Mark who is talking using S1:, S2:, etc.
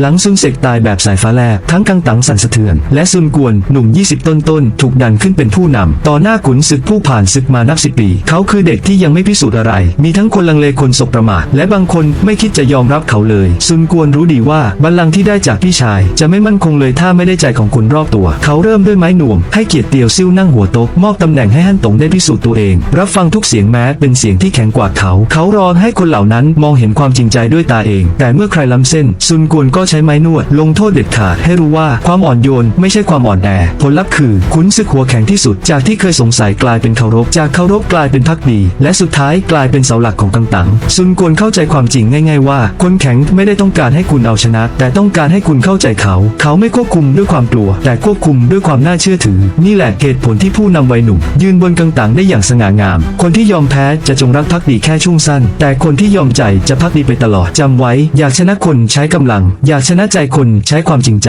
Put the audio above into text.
S1: หลังซุนเสกตายแบบสายฟ้าแลบทั้งกังตังสั่นสะเทือน และซุนกวนหนุ่ม 20 ต้นต้นถูกดันขึ้นเป็นผู้นำ ต่อหน้าขุนศึกผู้ผ่านศึกมานับสิบปี เขาคือเด็กที่ยังไม่พิสูจน์อะไร มีทั้งคนลังเลคนสบประมาทและบางคนไม่คิดจะยอมรับเขาเลย ซุนกวนรู้ดีว่าบัลลังก์ที่ได้จากพี่ชาย จะไม่มั่นคงเลยถ้าไม่ได้ใจของคนรอบตัว เขาเริ่มด้วยไม้หน่วงให้เกียรติเตียวซิ่วนั่งหัวโต๊ะมอบตำแหน่งให้ฮั่นตงได้พิสูจน์ตัวเอง รับฟังทุกเสียงแม้เป็นเสียงที่แข็งกว่าเขา เขารอให้คนเหล่านั้นมองเห็นความจริงใจด้วยตาเอง แต่เมื่อใครล้ำเส้นซุนกวนก็ใช้ไม้นวด ลงโทษเด็ดขาดให้รู้ว่าความอ่อนโยนไม่ใช่ความอ่อนแอ ผลลัพธ์คือขุนศึกหัวแข็งที่สุด จากที่เคยสงสัยกลายเป็นเคารพ จากเคารพกลายเป็นพักดี และสุดท้ายกลายเป็นเสาหลักของกังตังซุนกวนเข้าใจความจริงง่าย ๆ ว่า คนแข็งไม่ได้ต้องการให้คุณเอาชนะ แต่ต้องการให้คุณเข้าใจเขา เขาไม่ควบคุมด้วยความกลัว แต่ควบคุมด้วยความน่าเชื่อถือ นี่แหละเหตุผลที่ผู้นำวัยหนุ่ม ยืนบนกังตังได้อย่างสง่างาม คนที่ยอมแพ้จะจงรักภักดีแค่ช่วงสั้น แต่คนที่ยอมใจจะพักดีไปตลอดจำไว้ อยากชนะคนใช้กำลังอยากชนะใจคนใช้ความจริงใจ